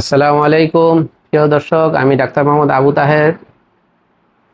আসসালামু আলাইকুম। প্রিয় দর্শক, আমি ডাক্তার মোহাম্মদ আবু তাহের।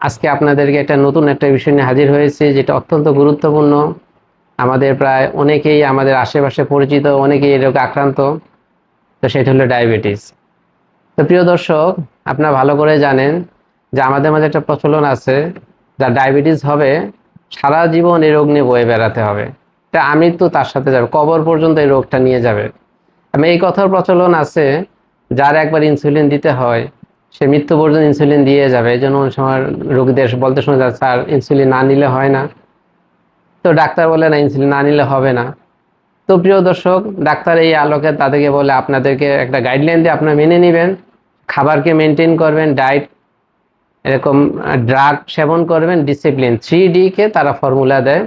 আজকে আপনাদেরকে একটা নতুন একটা বিষয় নিয়ে হাজির হয়েছি, যেটা অত্যন্ত গুরুত্বপূর্ণ। আমাদের প্রায় অনেকেই আমাদের আশেপাশে পরিচিত, অনেকেই এই রোগে আক্রান্ত। তো সেটা হলো ডায়াবেটিস। তো প্রিয় দর্শক, আপনারা ভালো করে জানেন যে আমাদের মাঝে একটা প্রচলন আছে, যা ডায়াবেটিস হবে, সারা জীবন এই রোগ নিয়ে বয়ে বেড়াতে হবে। তা আমৃত্যু তার সাথে যাবে, কবর পর্যন্ত এই রোগটা নিয়ে যাবে। আমি এই কথার প্রচলন আছে যার একবার ইনসুলিন দিতে হয়, সে মৃত্যু পর্যন্ত ইনসুলিন দিয়ে যাবে। এই জন্য অনেক সময় রোগীদের বলতে শোনা যায়, স্যার ইনসুলিন না নিলে হয় না। তো ডাক্তার বলে, না ইনসুলিন না নিলে হবে না। তো প্রিয় দর্শক, ডাক্তার এই আলোকে তাদেরকে বলে, আপনাদেরকে একটা গাইডলাইন দিয়ে আপনারা মেনে নেবেন। খাবারকে মেনটেন করবেন ডায়েট এরকম ড্রাগ সেবন করবেন ডিসিপ্লিন থ্রি ডিকে তারা ফর্মুলা দেয়।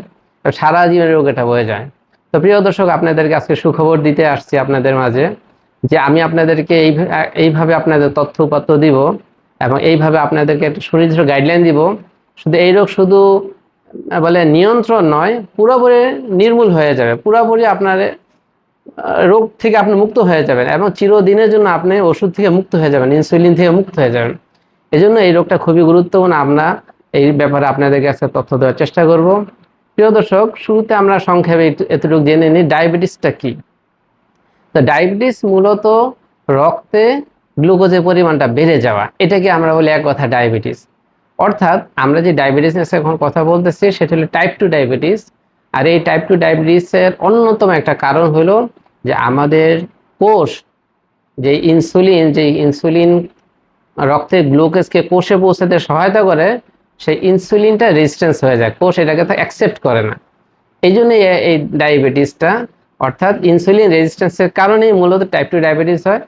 সারা জীবন রোগ এটা বয়ে যায়। তো প্রিয় দর্শক, আপনাদেরকে আজকে সুখবর দিতে আসছি আপনাদের মাঝে। যে আমি আপনাদেরকে এই এইভাবে আপনাদের তথ্য উপাত্ত দিব এবং এইভাবে আপনাদেরকে একটা সুনির্দিষ্ট গাইডলাইন দিব। শুধু এই রোগ শুধু বলে নিয়ন্ত্রণ নয়, পুরোপুরি নির্মূল হয়ে যাবে। পুরোপুরি আপনার রোগ থেকে আপনি মুক্ত হয়ে যাবেন এবং চিরদিনের জন্য আপনি ওষুধ থেকে মুক্ত হয়ে যাবেন ইনসুলিন থেকে মুক্ত হয়ে যাবেন। এই জন্য এই রোগটা খুবই গুরুত্বপূর্ণ। আমরা এই ব্যাপারে আপনাদেরকে আজকে তথ্য দেওয়ার চেষ্টা করব। প্রিয় দর্শক, শুরুতে আমরা সংক্ষেপে এতটুকু জেনে নিই, ডায়াবেটিসটা কি? তো ডায়াবেটিস মূলত রক্তে গ্লুকোজের পরিমাণটা বেড়ে যাওয়া, এটাকে আমরা বলি এক কথা ডায়াবেটিস। অর্থাৎ আমরা যে ডায়াবেটিস নিয়ে এখন কথা বলতেছি, সেটা হলো টাইপ টু ডায়াবেটিস। আর এই টাইপ টু ডায়াবেটিসের অন্যতম একটা কারণ হলো যে আমাদের কোষ, যে ইনসুলিন যে ইনসুলিন রক্তে গ্লুকোজকে কোষে পৌঁছাতে সহায়তা করে, সেই ইনসুলিনটা রেজিস্ট্যান্স হয়ে যায়। কোষ এটাকে তো অ্যাকসেপ্ট করে না। এই জন্যই এই ডায়াবেটিসটা অর্থাৎ ইনসুলিন রেজিস্ট্যান্সের কারণেই মূলত টাইপ টু ডায়াবেটিস হয়।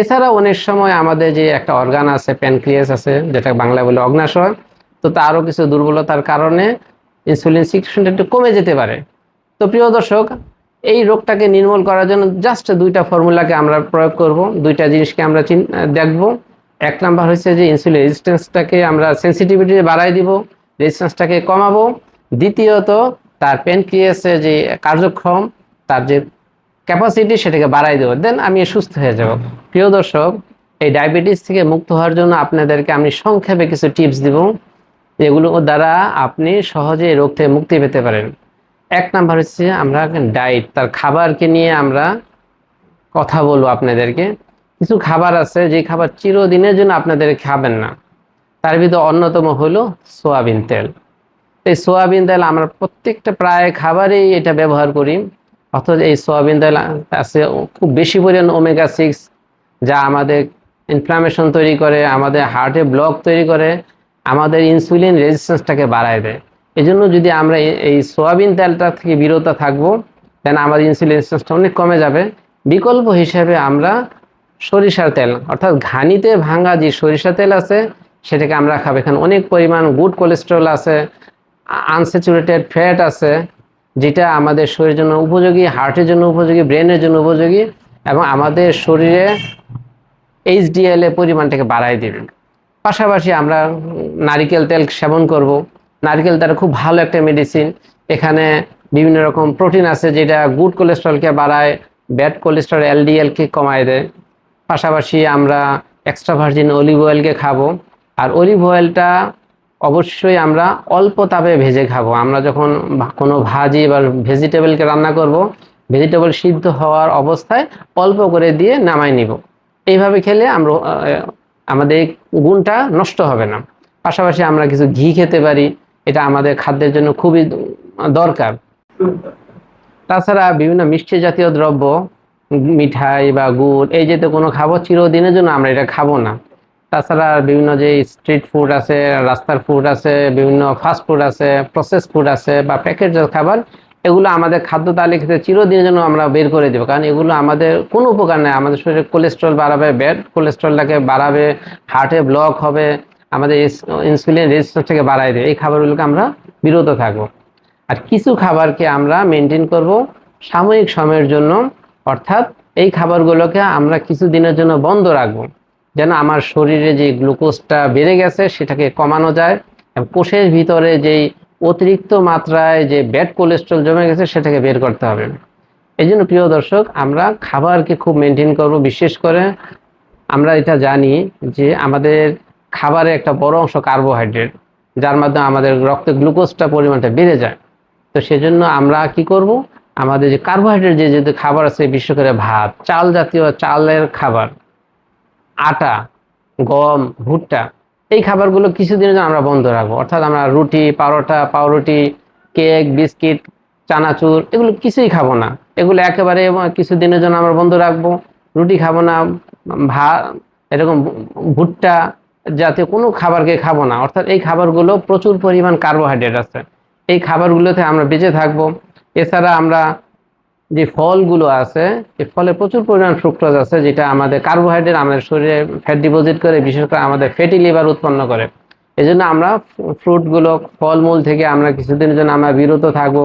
এছাড়া অনেক সময় আমাদের যে একটা অর্গান আছে প্যানক্রিয়াস আছে, যেটা বাংলা বলে অগ্নাশয়, তো তারও কিছু দুর্বলতার কারণে ইনসুলিন সিক্রেশনটা একটু কমে যেতে পারে। তো প্রিয় দর্শক, এই রোগটাকে নির্মূল করার জন্য জাস্ট দুইটা ফর্মুলাকে আমরা প্রয়োগ করব। দুইটা জিনিসকে আমরা দেখব। এক নাম্বার হচ্ছে যে ইনসুলিন রেজিস্ট্যান্সটাকে আমরা সেন্সিটিভিটি বাড়াই দিব রেজিস্ট্যান্সটাকে কমাবো। দ্বিতীয়ত, তার প্যানক্রিয়াসের যে কার্যক্ষম তার যে ক্যাপাসিটি সেটাকে বাড়াই দেবো। দেন আমি সুস্থ হয়ে যাব। প্রিয় দর্শক এই ডায়াবেটিস থেকে মুক্ত হওয়ার জন্য আপনাদেরকে আমি সংক্ষেপে কিছু টিপস দিব যেগুলো দ্বারা আপনি সহজে রোগ থেকে মুক্তি পেতে পারেন। এক নাম্বার হচ্ছে আমরা ডায়েট তার খাবারকে নিয়ে আমরা কথা বলব আপনাদেরকে। কিছু খাবার আছে যে খাবার চিরদিনের জন্য আপনাদের খাবেন না। তার ভিতরে অন্যতম হলো সোয়াবিন তেল। এই সোয়াবিন তেল আমরা প্রত্যেকটা প্রায় খাবারেই এটা ব্যবহার করি। অথচ এই সোয়াবিন তেল আছে খুব বেশি পরিমাণ ওমেগা সিক্স যা আমাদের ইনফ্লামেশন তৈরি করে, আমাদের হার্টে ব্লক তৈরি করে, আমাদের ইনসুলিন রেজিস্ট্যান্সটাকে বাড়ায় দেয়। এই জন্য যদি আমরা এই- সোয়াবিন তেলটা থেকে বিরত থাকব দেন আমাদের ইনসুলিন রেজিস্ট্যান্সটা অনেক কমে যাবে। বিকল্প হিসেবে আমরা সরিষার তেল, অর্থাৎ ঘানিতে ভাঙা যে সরিষা তেল আছে, সেটাকে আমরা খাব। এখানে অনেক পরিমাণ গুড কোলেস্ট্রল আছে আনস্যাচুরেটেড ফ্যাট আছে যেটা আমাদের শরীরের জন্য উপযোগী, হার্টের জন্য উপযোগী, ব্রেনের জন্য উপযোগী, এবং আমাদের শরীরে এইচডিএল এর পরিমাণটাকে বাড়াই দেবে। পাশাপাশি আমরা নারিকেল তেল সেবন করব। নারকেল তেল খুব ভালো একটা মেডিসিন এখানে বিভিন্ন রকম প্রোটিন আছে যেটা গুড কোলেস্ট্রলকে বাড়ায় ব্যাড কোলেস্ট্রল এলডিএলকে কমায় দেয়। পাশাপাশি আমরা এক্সট্রা ভার্জিন অলিভ অয়েলকে খাব। আর অলিভ অয়েলটা অবশ্যই আমরা অল্প তাপে ভেজে খাব। আমরা যখন কোনো ভাজি বা ভেজিটেবলকে রান্না করব ভেজিটেবল সিদ্ধ হওয়ার অবস্থায় অল্প করে দিয়ে নামাই নিব। এইভাবে খেলে আমরা আমাদের গুণটা নষ্ট হবে না। পাশাপাশি আমরা কিছু ঘি খেতে পারি, এটা আমাদের খাদ্যের জন্য খুবই দরকার। তাছাড়া বিভিন্ন মিষ্টি জাতীয় দ্রব্য, মিঠাই বা গুড়, এই জাতীয় কোনো খাব চিরদিনের জন্য আমরা এটা খাব না। তাছাড়া বিভিন্ন যে স্ট্রিট ফুড আছে, রাস্তার ফুড আছে, বিভিন্ন ফাস্ট ফুড আছে প্রসেস ফুড আছে বা প্যাকেটজাত খাবার, এগুলো আমাদের খাদ্য তালিকাতে চিরদিনের জন্য আমরা বের করে দেবো। কারণ এগুলো আমাদের কোনো উপকার নেই। আমাদের শরীরে কোলেস্ট্রল বাড়াবে ব্যাড কোলেস্ট্রলটাকে বাড়াবে হার্টে ব্লক হবে, আমাদের ইনসুলিন রেজিস্ট্যান্সটাকে বাড়াই দেবে। এই খাবারগুলোকে আমরা বিরত থাকব। আর কিছু খাবারকে আমরা মেনটেন করব সাময়িক সময়ের জন্য। অর্থাৎ এই খাবারগুলোকে আমরা কিছু দিনের জন্য বন্ধ রাখব। যেন আমার শরীরে যে গ্লুকোজটা বেড়ে গেছে সেটাকে কমানো যায় এবং কোষের ভিতরে যেই অতিরিক্ত মাত্রায় যে ব্যাড কোলেস্ট্রল জমে গেছে সেটাকে বের করতে হবে। এই জন্য প্রিয় দর্শক, আমরা খাবারকে খুব মেনটেন করব। বিশেষ করে আমরা এটা জানি যে আমাদের খাবারে একটা বড় অংশ কার্বোহাইড্রেট যার মাধ্যমে আমাদের রক্তে গ্লুকোজটা পরিমাণটা বেড়ে যায়। তো সেজন্য আমরা কি করব? আমাদের যে কার্বোহাইড্রেট যে যে খাবার আছে, বিশেষ করে ভাত, চাল জাতীয় চালের খাবার আটা, গম, ভুট্টা, এই খাবারগুলো কিছুদিনের জন্য আমরা বন্ধ রাখব। অর্থাৎ আমরা রুটি, পারোটা, পাউরুটি, কেক, বিস্কিট, চানাচুর, এগুলো কিছুই খাব না। এগুলো একেবারে কিছুদিনের জন্য আমরা বন্ধ রাখব। রুটি খাব না ভাত এরকম ভুট্টা জাতীয় কোনো খাবারকে খাব না। অর্থাৎ এই খাবারগুলো প্রচুর পরিমাণ কার্বোহাইড্রেট আছে। এই খাবারগুলোতে আমরা বেঁচে থাকব। এছাড়া আমরা যে ফলগুলো আছে এই ফলে প্রচুর পরিমাণ ফ্রুক্টোজ আছে, যেটা আমাদের কার্বোহাইড্রেট আমাদের শরীরে ফ্যাট ডিপোজিট করে, বিশেষ করে আমাদের ফ্যাটি লিভার উৎপন্ন করে। এই জন্য আমরা ফ্রুটগুলো ফলমূল থেকে আমরা কিছুদিনের জন্য আমরা বিরত থাকব,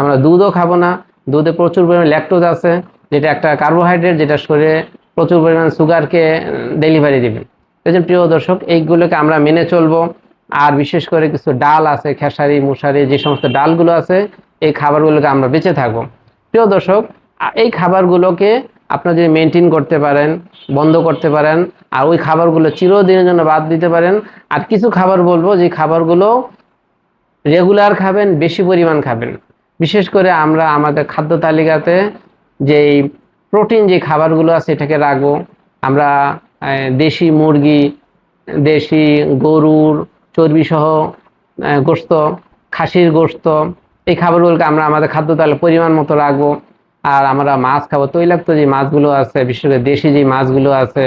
আমরা দুধও খাব না। দুধে প্রচুর পরিমাণ ল্যাকটোজ আছে, যেটা একটা কার্বোহাইড্রেট যেটা শরীরে প্রচুর পরিমাণ সুগারকে ডেলিভারি দিবে। এই জন্য প্রিয় দর্শক, এইগুলোকে আমরা মেনে চলবো। আর বিশেষ করে কিছু ডাল আছে, খেসারি, মুসারি, যে সমস্ত ডালগুলো আছে, এই খাবারগুলোকে আমরা বেঁচে থাকব। প্রিয় দর্শক, এই খাবারগুলোকে আপনারা যদি মেনটেন করতে পারেন, বন্ধ করতে পারেন, আর ওই খাবারগুলো চিরদিনের জন্য বাদ দিতে পারেন, আর কিছু খাবার বলব, যে খাবারগুলো রেগুলার খাবেন, বেশি পরিমাণ খাবেন। বিশেষ করে আমরা আমাদের খাদ্য তালিকাতে যেই প্রোটিন যে খাবারগুলো আছে, এটাকে রাখব। আমরা দেশি মুরগি, দেশি গরুর চর্বিসহ গোস্ত, খাসির গোস্ত এই খাবারগুলোকে আমরা আমাদের খাদ্য তালিকা পরিমাণ মতো রাখব। আর আমরা মাছ খাব। তৈলাক্ত যে মাছগুলো আছে বিশেষ করে দেশি যে মাছগুলো আছে,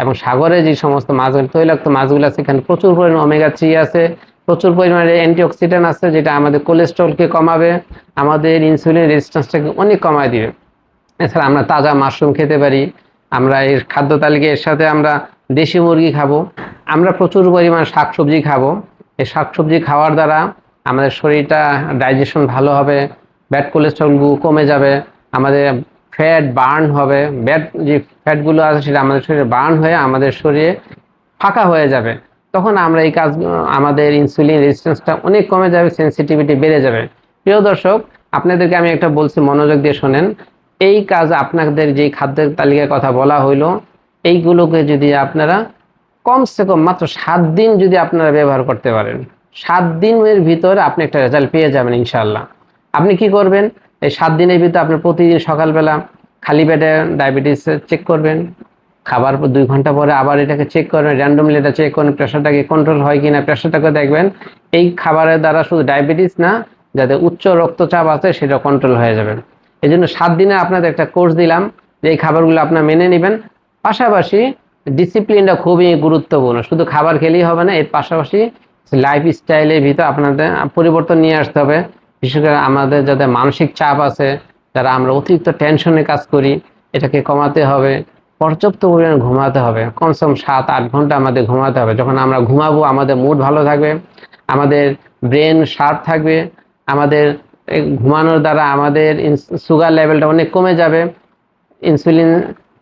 এবং সাগরে যে সমস্ত মাছগুলো তৈলাক্ত মাছগুলো আছে, এখানে প্রচুর পরিমাণে ওমেগা থ্রি আছে, প্রচুর পরিমাণে অ্যান্টিঅক্সিডেন্ট আছে, যেটা আমাদের কোলেস্ট্রলকে কমাবে, আমাদের ইনসুলিন রেজিস্ট্যান্সটাকে অনেক কমায় দিবে। এছাড়া আমরা তাজা মাশরুম খেতে পারি, আমরা এর খাদ্য তালিকায় এর সাথে আমরা দেশি মুরগি খাব, আমরা প্রচুর পরিমাণ শাকসবজি খাব। এই শাকসবজি খাওয়ার দ্বারা আমাদের শরীরটা ডাইজেশন ভালো হবে ব্যাড কোলেস্ট্রলগুলো কমে যাবে, আমাদের ফ্যাট বার্ন হবে ব্যাড যে ফ্যাটগুলো আছে সেটা আমাদের শরীরে বার্ন হয়ে আমাদের শরীরে ফাঁকা হয়ে যাবে। তখন আমরা এই কাজ, আমাদের ইনসুলিন রেজিস্ট্যান্সটা অনেক কমে যাবে সেন্সিটিভিটি বেড়ে যাবে। প্রিয় দর্শক, আপনাদেরকে আমি একটা বলছি, মনোযোগ দিয়ে শোনেন। এই কাজ আপনাদের যেই খাদ্যের তালিকার কথা বলা হইল, এইগুলোকে যদি আপনারা কমসে কম মাত্র সাত দিন যদি আপনারা ব্যবহার করতে পারেন। সাত দিনের ভিতরে আপনি একটা রেজাল্ট পেয়ে যাবেন ইনশাল্লাহ আপনি কি করবেন? এই সাত দিনের ভিতরে আপনি প্রতিদিন সকালবেলা খালি পেটে ডায়াবেটিস চেক করবেন। খাবার দুই ঘণ্টা পরে আবার এটাকে চেক করবেন। র্যান্ডমলি এটা চেক করবেন প্রেশারটাকে কন্ট্রোল হয় কিনা প্রেশারটাকে দেখবেন। এই খাবারের দ্বারা শুধু ডায়াবেটিস না, যাতে উচ্চ রক্তচাপ আছে সেটা কন্ট্রোল হয়ে যাবে। এই জন্য সাত দিনে আপনাদের একটা কোর্স দিলাম যে এই খাবারগুলো আপনার মেনে নেবেন। পাশাপাশি ডিসিপ্লিনটা খুবই গুরুত্বপূর্ণ। শুধু খাবার খেলেই হবে না, এর পাশাপাশি লাইফ স্টাইলের ভিতর আপনাদের পরিবর্তন নিয়ে আসতে হবে। বিশেষ করে আমাদের যাদের মানসিক চাপ আছে, যারা আমরা অতিরিক্ত টেনশনে কাজ করি, এটাকে কমাতে হবে। পর্যাপ্ত পরিমাণে ঘুমাতে হবে। কমসে কম সাত আট ঘণ্টা আমাদের ঘুমাতে হবে। যখন আমরা ঘুমাবো, আমাদের মুড ভালো থাকবে, আমাদের ব্রেন শার্প থাকবে, আমাদের ঘুমানোর দ্বারা আমাদের সুগার লেভেলটা অনেক কমে যাবে ইনসুলিন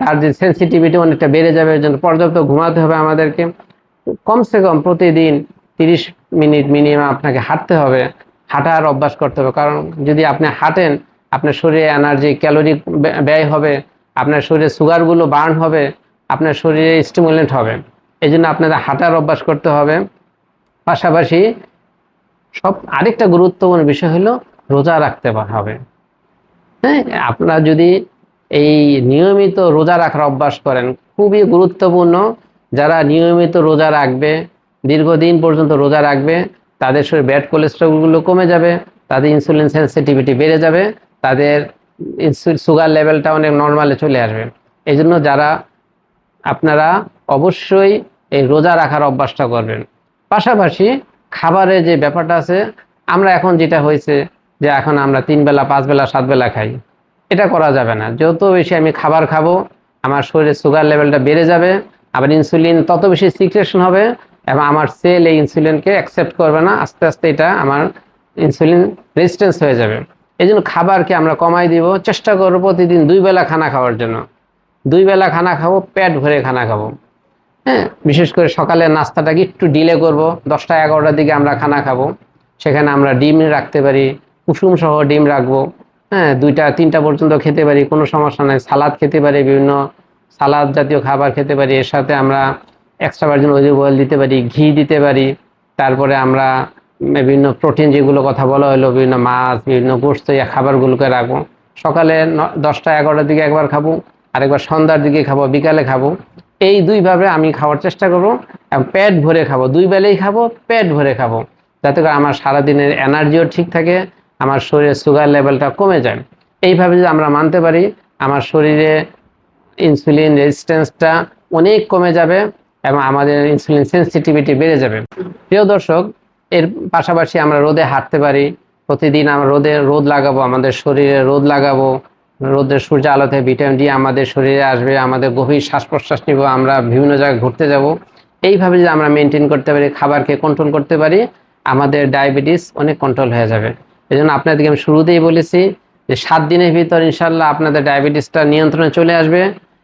তার যে সেন্সিটিভিটি অনেকটা বেড়ে যাবে জন্য পর্যাপ্ত ঘুমাতে হবে আমাদেরকে। কমসে কম প্রতিদিন তিরিশ মিনিট মিনিমাম আপনাকে হাঁটতে হবে। হাঁটার অভ্যাস করতে হবে। কারণ যদি আপনি হাঁটেন, আপনার শরীরে এনার্জি ক্যালোরি ব্যয় হবে, আপনার শরীরে সুগারগুলো বার্ন হবে, আপনার শরীরে স্টিমুলেন্ট হবে। এই জন্য আপনাদের হাঁটার অভ্যাস করতে হবে। পাশাপাশি সব আরেকটা গুরুত্বপূর্ণ বিষয় হলো রোজা রাখতে হবে। হ্যাঁ আপনারা যদি এই নিয়মিত রোজা রাখার অভ্যাস করেন, খুবই গুরুত্বপূর্ণ। যারা নিয়মিত রোজা রাখবে দীর্ঘদিন পর্যন্ত রোজা রাখবে, তাদের শরীরে ব্যাড কোলেস্ট্রলগুলো কমে যাবে, তাদের ইনসুলিন সেন্সিটিভিটি বেড়ে যাবে, তাদের সুগার লেভেলটা অনেক নর্মালে চলে আসবে। এই জন্য যারা, আপনারা অবশ্যই এই রোজা রাখার অভ্যাসটা করবেন। পাশাপাশি খাবারের যে ব্যাপারটা আছে, আমরা এখন যেটা হয়েছে যে এখন আমরা তিন বেলা পাঁচ বেলা সাত বেলা খাই। এটা করা যাবে না। যত বেশি আমি খাবার খাব, আমার শরীরে সুগার লেভেলটা বেড়ে যাবে, আবার ইনসুলিন তত বেশি সিক্রেশন হবে এবং আমার সেল এই ইনসুলিনকে অ্যাকসেপ্ট করবে না, আস্তে আস্তে এটা আমার ইনসুলিন রেজিস্ট্যান্স হয়ে যাবে। এই জন্য খাবারকে আমরা কমাই দিব, চেষ্টা করব প্রতিদিন দুই বেলা খানা খাওয়ার জন্য। দুই বেলা খানা খাব, পেট ভরে খানা খাব। হ্যাঁ বিশেষ করে সকালের নাস্তাটাকে একটু ডিলে করব, দশটা এগারোটার দিকে আমরা খানা খাব। সেখানে আমরা ডিম রাখতে পারি, কুসুম সহ ডিম রাখব। হ্যাঁ দুইটা, তিনটা পর্যন্ত খেতে পারি, কোনো সমস্যা নাই। সালাদ খেতে পারি, বিভিন্ন সালাদ জাতীয় খাবার খেতে পারি। এর সাথে আমরা এক্সট্রা ভার্জিন অলিভ অয়েল দিতে পারি, ঘি দিতে পারি, তারপরে আমরা বিভিন্ন প্রোটিন যেগুলো কথা বলা হলো, বিভিন্ন মাছ, বিভিন্ন গোস্ত, এই খাবারগুলোকে রাখব। সকালে দশটা এগারোটার দিকে একবার খাব, আরেকবার সন্ধ্যার দিকে খাব, বিকালে খাব। এই দুইভাবে আমি খাওয়ার চেষ্টা করব এবং পেট ভরে খাব। দুই বেলেই খাব, পেট ভরে খাব। যাতে করে আমার সারাদিনের এনার্জিও ঠিক থাকে, আমার শরীরে সুগার লেভেলটা কমে যায়। এইভাবে যদি আমরা মানতে পারি, আমার শরীরে ইনসুলিন রেজিস্ট্যান্সটা অনেক কমে যাবে। এবং আমাদের ইনসুলিন সেন্সিটিভিটি বেড়ে যাবে। প্রিয় দর্শক, এর পাশাপাশি আমরা রোদে হাঁটতে পারি, প্রতিদিন আমরা রোদে রোদ লাগাবো, আমাদের শরীরে রোদ লাগাবো, রোদের সূর্য আলোতে ভিটামিন ডি আমাদের শরীরে আসবে, আমাদের গভীর শ্বাস প্রশ্বাস নিব, আমরা বিভিন্ন জায়গায় ঘুরতে যাব। এইভাবে যদি আমরা মেনটেন করতে পারি, খাবারকে কন্ট্রোল করতে পারি, আমাদের ডায়াবেটিস অনেক কন্ট্রোল হয়ে যাবে। এই জন্য আপনাদেরকে আমি শুরুতেই বলেছি যে সাত দিনের ভিতর ইনশাল্লাহ আপনাদের ডায়াবেটিসটা নিয়ন্ত্রণে চলে আসবে।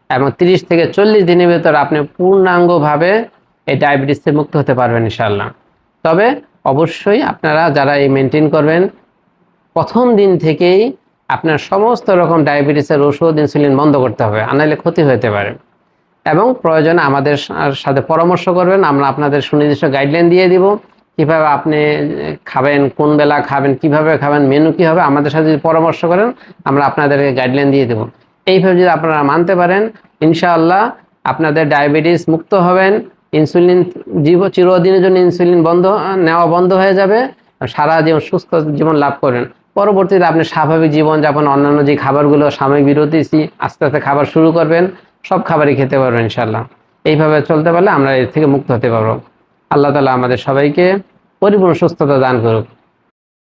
এবং তিরিশ থেকে চল্লিশ দিনের ভিতর আপনি পূর্ণাঙ্গভাবে এই ডায়াবেটিস মুক্ত হতে পারবেন ইনশাল্লাহ তবে অবশ্যই আপনারা যারা এই মেনটেন করবেন, প্রথম দিন থেকেই আপনার সমস্ত রকম ডায়াবেটিসের ওষুধ ইনসুলিন বন্ধ করতে হবে আনাইলে ক্ষতি হতে পারে। এবং প্রয়োজনে আমাদের সাথে পরামর্শ করবেন, আমরা আপনাদের সুনির্দিষ্ট গাইডলাইন দিয়ে দিব, কীভাবে আপনি খাবেন, কোন বেলা খাবেন, কীভাবে খাবেন মেনু কি হবে, আমাদের সাথে যদি পরামর্শ করেন, আমরা আপনাদেরকে গাইডলাইন দিয়ে দেব। এইভাবে যদি আপনারা মানতে পারেন, ইনশাআল্লাহ আপনাদের ডায়াবেটিস মুক্ত হবেন, ইনসুলিন জীব, চিরদিনের জন্য ইনসুলিন বন্ধ, নেওয়া বন্ধ হয়ে যাবে সারা জীবন সুস্থ জীবন লাভ করেন। পরবর্তীতে আপনি স্বাভাবিক জীবনযাপন, অন্যান্য যে খাবারগুলো সাময়িক বিরতি আস্তে আস্তে খাবার শুরু করবেন, সব খাবারই খেতে পারবেন ইনশাল্লাহ এইভাবে চলতে পারলে আমরা এর থেকে মুক্ত হতে পারব। আল্লাহ তালা আমাদের সবাইকে পরিপূর্ণ সুস্থতা দান করুক।